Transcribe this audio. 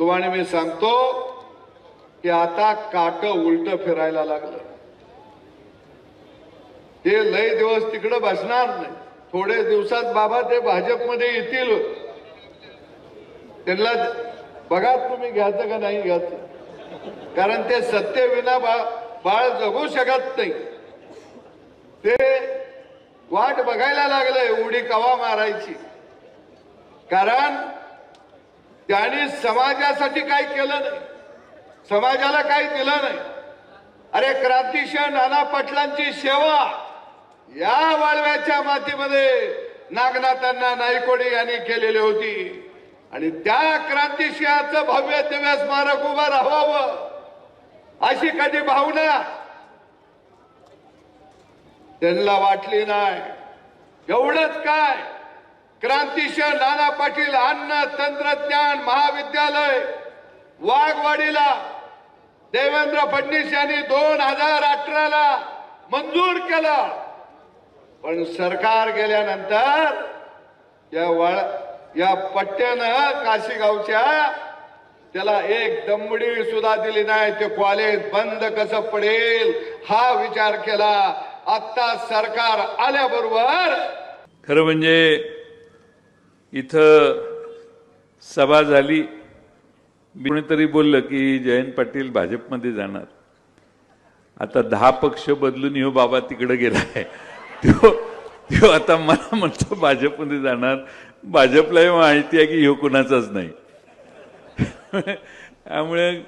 तुम्हाला मी सांगतो की आता काट उलट फिरायला लागलं. ते लय दिवस तिकडे बसणार नाही. थोडे दिवसात बाबा ते भाजपमध्ये येतील. त्यांना बघा तुम्ही घ्यायचं का नाही घ्यायचं. कारण ते सत्तेविना बा बाळ जगू शकत नाही. ते वाट बघायला लागलंय उडी कवा मारायची. कारण त्यांनी समाजासाठी काय केलं नाही. समाजाला काय दिलं नाही. अरे क्रांतिशय नाना पाटलांची सेवा या वाळव्याच्या मातीमध्ये नागनाथांना नायकोडी यांनी केलेली होती. आणि त्या क्रांतिशियाचं भव्य दिव्य स्मारक उभं राहावं अशी कधी भावना त्यांना वाटली नाही. एवढंच काय? क्रांतिशय नाना पाटील अन्न तंत्रज्ञान महाविद्यालय वाघवाडीला देवेंद्र फडणवीस यांनी दोन हजार अठराला मंजूर केलं. पण सरकार गेल्यानंतर या वळ या पट्ट्यानं काशीगावच्या त्याला एक दमडी सुद्धा दिली नाही. ते कॉलेज बंद कसं पडेल हा विचार केला. आता सरकार आल्याबरोबर खरं म्हणजे इथं सभा झाली. कोणीतरी बोललं की जयंत पाटील भाजपमध्ये जाणार. आता दहा पक्ष बदलून हो बाबा तिकडे गेलाय. त्यो त्यो आता मला म्हणतो भाजपमध्ये जाणार. भाजपलाही माहिती आहे की ह्यो कुणाचाच नाही. त्यामुळे